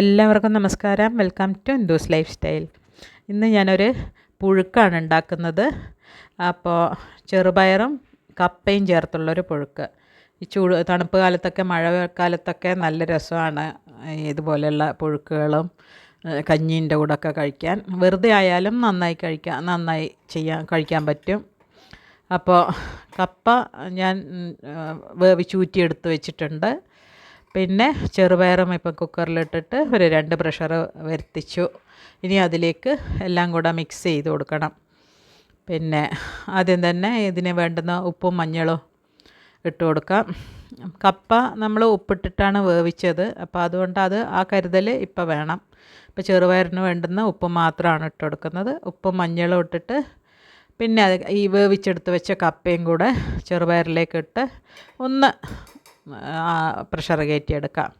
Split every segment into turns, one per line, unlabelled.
എല്ലാവർക്കും നമസ്കാരം. Welcome to Indu's lifestyle ഇന്ന് ഞാനൊരു പുഴുക്കാണ് ഉണ്ടാക്കുന്നത്. അപ്പോൾ ചെറുപയറും കപ്പയും ചേർത്തുള്ളൊരു പുഴുക്ക്. ഈ ചൂട് തണുപ്പ് കാലത്തൊക്കെ മഴക്കാലത്തൊക്കെ നല്ല രസമാണ് ഇതുപോലെയുള്ള പുഴുക്കുകളും കഞ്ഞീന്റെ കൂടെയൊക്കെ കഴിക്കാൻ. വെറുതെ ആയാലും നന്നായി കഴിക്കാൻ നന്നായി ചെയ്യാൻ കഴിക്കാൻ പറ്റും. അപ്പോൾ കപ്പ ഞാൻ വേവിച്ചൂറ്റി എടുത്ത് വെച്ചിട്ടുണ്ട്. പിന്നെ ചെറുപയറും ഇപ്പം കുക്കറിലിട്ടിട്ട് ഒരു രണ്ട് പ്രഷർ വരുത്തിച്ചു. ഇനി അതിലേക്ക് എല്ലാം കൂടെ മിക്സ് ചെയ്ത് കൊടുക്കണം. പിന്നെ ആദ്യം തന്നെ ഇതിന് വേണ്ടുന്ന ഉപ്പും മഞ്ഞളും ഇട്ട് കൊടുക്കാം. കപ്പ നമ്മൾ ഉപ്പിട്ടിട്ടാണ് വേവിച്ചത്. അപ്പോൾ അതുകൊണ്ട് അത് ആ കരുതൽ ഇപ്പോൾ വേണം. ഇപ്പോൾ ചെറുപയറിന് വേണ്ടുന്ന ഉപ്പ് മാത്രമാണ് ഇട്ട് കൊടുക്കുന്നത്. ഉപ്പും മഞ്ഞളും ഇട്ടിട്ട് പിന്നെ അത് ഈ വേവിച്ചെടുത്ത് വെച്ച കപ്പയും കൂടെ ചെറുപയറിലേക്ക് ഇട്ട് ഒന്ന് പ്രഷർ കയറ്റിയെടുക്കാം.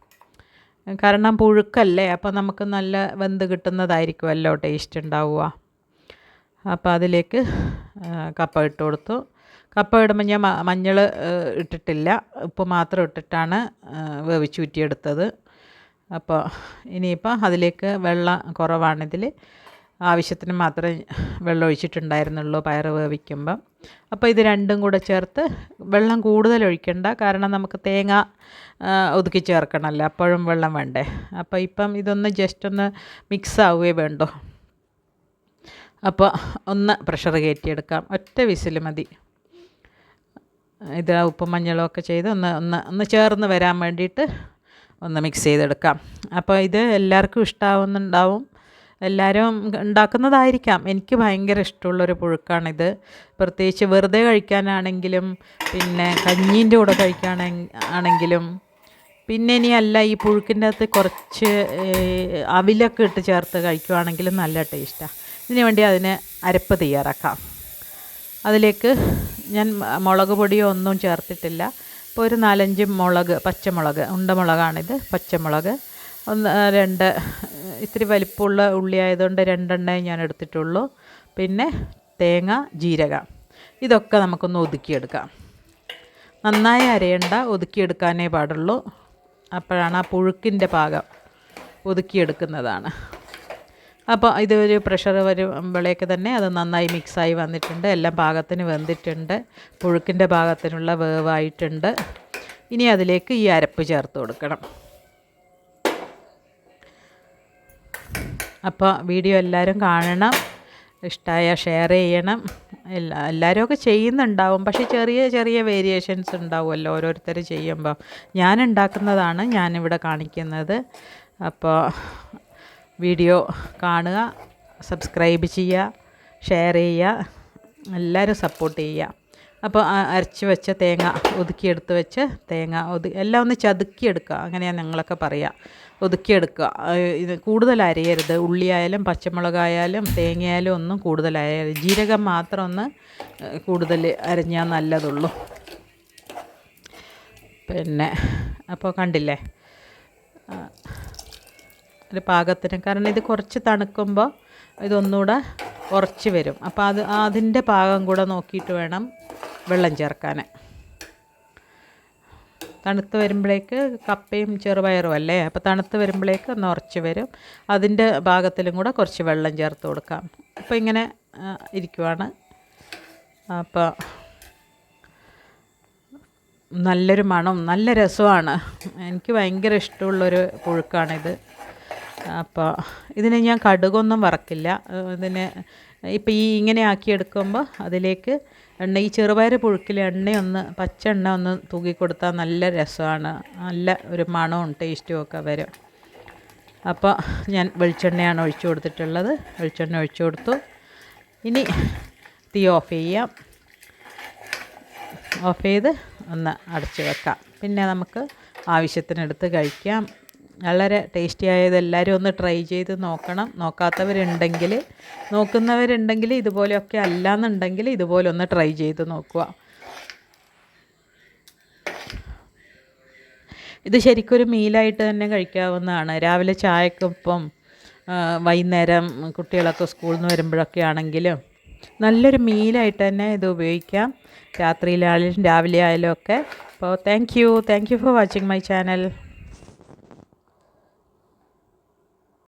കാരണം പുഴുക്കല്ലേ അപ്പോൾ നമുക്ക് നല്ല വെന്ത് കിട്ടുന്നതായിരിക്കുമല്ലോ ടേസ്റ്റ് ഉണ്ടാവുക. അപ്പോൾ അതിലേക്ക് കപ്പ ഇട്ട് കൊടുത്തു. കപ്പ ഇടുമ്പോൾ ഞാൻ മഞ്ഞൾ ഇട്ടിട്ടില്ല. ഉപ്പ് മാത്രം ഇട്ടിട്ടാണ് വേവിച്ചൂറ്റിയെടുത്തത് അപ്പോൾ ഇനിയിപ്പോൾ അതിലേക്ക് വെള്ളം കുറവാണിതിൽ ആവശ്യത്തിന് മാത്രമേ വെള്ളം ഒഴിച്ചിട്ടുണ്ടായിരുന്നുള്ളൂ പയർ വേവിക്കുമ്പം. അപ്പോൾ ഇത് രണ്ടും കൂടെ ചേർത്ത് വെള്ളം കൂടുതൽ ഒഴിക്കണ്ട കാരണം നമുക്ക് തേങ്ങ ഒതുക്കി ചേർക്കണമല്ലോ അപ്പോഴും വെള്ളം വേണ്ടേ. അപ്പോൾ ഇപ്പം ഇതൊന്ന് ജസ്റ്റ് ഒന്ന് മിക്സ് ആവുകയേ വേണ്ടോ. അപ്പോൾ ഒന്ന് പ്രഷർ കയറ്റിയെടുക്കാം. ഒറ്റ വിസിൽ മതി. ഇത് ഉപ്പും മഞ്ഞളും ഒക്കെ ചെയ്ത് ഒന്ന് ഒന്ന് ഒന്ന് ചേർന്ന് വരാൻ വേണ്ടിയിട്ട് ഒന്ന് മിക്സ് ചെയ്തെടുക്കാം. അപ്പോൾ ഇത് എല്ലാവർക്കും ഇഷ്ടാവുന്നുണ്ടാവും. എല്ലാവരും ഉണ്ടാക്കുന്നതായിരിക്കാം. എനിക്ക് ഭയങ്കര ഇഷ്ടമുള്ളൊരു പുഴുക്കാണിത്. പ്രത്യേകിച്ച് വെറുതെ കഴിക്കാനാണെങ്കിലും പിന്നെ കഞ്ഞീന്റെ കൂടെ കഴിക്കാനാണെങ്കിലും പിന്നെ ഇനി അല്ല ഈ പുഴുക്കിന്റെ അകത്ത് കുറച്ച് അവിലൊക്കെ ഇട്ട് ചേർത്ത് കഴിക്കുവാണെങ്കിലും നല്ല ടേസ്റ്റാണ് ഇതിനു വേണ്ടി അതിന് അരപ്പ് തയ്യാറാക്കാം. അതിലേക്ക് ഞാൻ മുളക് പൊടിയോ ഒന്നും ചേർത്തിട്ടില്ല. ഇപ്പോൾ ഒരു നാലഞ്ച് മുളക് പച്ചമുളക് ഉണ്ടമുളകാണിത് പച്ചമുളക്. ഒന്ന് രണ്ട്. ഇത്തിരി വലിപ്പമുള്ള ഉള്ളി ആയതുകൊണ്ട് രണ്ടെണ്ണേ ഞാൻ എടുത്തിട്ടുള്ളൂ. പിന്നെ തേങ്ങ ജീരക. ഇതൊക്കെ നമുക്കൊന്ന് ഒതുക്കിയെടുക്കാം. നന്നായി അരയണ്ട ഒതുക്കിയെടുക്കാനേ പാടുള്ളൂ. അപ്പോഴാണ് ആ പുഴുക്കിന്റെ പാകം ഒതുക്കിയെടുക്കുന്നതാണ്. അപ്പോൾ ഇതൊരു പ്രഷർ വരുമ്പോഴേക്ക് തന്നെ അത് നന്നായി മിക്സായി വന്നിട്ടുണ്ട്. എല്ലാം പാകത്തിന് വെന്തിട്ടുണ്ട്. പുഴുക്കിന്റെ പാകത്തിനുള്ള വേവായിട്ടുണ്ട്. ഇനി അതിലേക്ക് ഈ അരപ്പ് ചേർത്ത് കൊടുക്കണം. അപ്പോൾ വീഡിയോ എല്ലാവരും കാണണം. ഇഷ്ടമായ ഷെയർ ചെയ്യണം. എല്ലാ എല്ലാവരും ഒക്കെ ചെയ്യുന്നുണ്ടാവും. പക്ഷേ ചെറിയ ചെറിയ വേരിയേഷൻസ് ഉണ്ടാവുമല്ലോ ഓരോരുത്തർ ചെയ്യുമ്പോൾ. ഞാൻ ഉണ്ടാക്കുന്നതാണ് ഞാനിവിടെ കാണിക്കുന്നത്. അപ്പോൾ വീഡിയോ കാണുക സബ്സ്ക്രൈബ് ചെയ്യുക ഷെയർ ചെയ്യുക എല്ലാവരും സപ്പോർട്ട് ചെയ്യുക. അപ്പോൾ അരച്ച് വെച്ച തേങ്ങ ഒതുക്കിയെടുത്ത് വെച്ച് തേങ്ങ ഒതു എല്ലാം ഒന്ന് ചതുക്കിയെടുക്കുക. അങ്ങനെയാണ് ഞങ്ങളൊക്കെ പറയുക ഒതുക്കിയെടുക്കുക. ഇത് കൂടുതൽ അരയരുത്. ഉള്ളിയായാലും പച്ചമുളകായാലും തേങ്ങയായാലും ഒന്നും കൂടുതൽ അരയരുത്. ജീരകം മാത്രം ഒന്ന് കൂടുതൽ അരഞ്ഞാൽ നല്ലതുള്ളൂ. പിന്നെ അപ്പോൾ കണ്ടില്ലേ? ഒരു പാകത്തിന്. കാരണം ഇത് കുറച്ച് തണുക്കുമ്പോൾ ഇതൊന്നുകൂടെ ഉറച്ച് വരും. അപ്പോൾ അത് അതിന്റെ പാകം കൂടെ നോക്കിയിട്ട് വേണം വെള്ളം ചേർക്കാൻ തണുത്ത് വരുമ്പോഴേക്ക് കപ്പയും ചെറുപയറും അല്ലേ? അപ്പോൾ തണുത്ത് വരുമ്പോഴേക്ക് ഒന്ന് ഉറച്ച് വരും. അതിന്റെ ഭാഗത്തിലും കൂടെ കുറച്ച് വെള്ളം ചേർത്ത് കൊടുക്കാം. അപ്പോൾ ഇങ്ങനെ ഇരിക്കുവാണ്. അപ്പോൾ നല്ലൊരു മണം നല്ല രസമാണ്. എനിക്ക് ഭയങ്കര ഇഷ്ടമുള്ളൊരു പുഴുക്കാണിത്. അപ്പോൾ ഇതിനെ ഞാൻ കടുകൊന്നും വറക്കില്ല. ഇതിന് ഇപ്പോൾ ഈ ഇങ്ങനെ ആക്കിയെടുക്കുമ്പോൾ അതിലേക്ക് എണ്ണ ഈ ചെറുപയർ പുഴുക്കിൽ എണ്ണയൊന്ന് പച്ച എണ്ണ ഒന്ന് തൂക്കി കൊടുത്താൽ നല്ല രസമാണ്. നല്ല ഒരു മണവും ടേസ്റ്റും ഒക്കെ വരും. അപ്പോൾ ഞാൻ വെളിച്ചെണ്ണയാണ് ഒഴിച്ചു കൊടുത്തിട്ടുള്ളത്. വെളിച്ചെണ്ണ ഒഴിച്ചു കൊടുത്തു. ഇനി തീ ഓഫ് ചെയ്യാം. ഓഫ് ചെയ്ത് ഒന്ന് അടച്ച് വെക്കാം. പിന്നെ നമുക്ക് ആവശ്യത്തിനെടുത്ത് കഴിക്കാം. വളരെ ടേസ്റ്റി ആയത് എല്ലാവരും ഒന്ന് ട്രൈ ചെയ്ത് നോക്കണം. നോക്കാത്തവരുണ്ടെങ്കിൽ നോക്കുന്നവരുണ്ടെങ്കിൽ ഇതുപോലെയൊക്കെ അല്ലാന്നുണ്ടെങ്കിൽ ഇതുപോലെ ഒന്ന് ട്രൈ ചെയ്ത് നോക്കുക. ഇത് ശരിക്കൊരു മീലായിട്ട് തന്നെ കഴിക്കാവുന്നതാണ്. രാവിലെ ചായക്കൊപ്പം വൈകുന്നേരം കുട്ടികളൊക്കെ സ്കൂളിൽ നിന്ന് വരുമ്പോഴൊക്കെ ആണെങ്കിലും നല്ലൊരു മീലായിട്ട് തന്നെ ഇത് ഉപയോഗിക്കാം. രാത്രിയിലായാലും രാവിലെ ആയാലും ഒക്കെ. അപ്പോൾ thank you thank you for watching my channel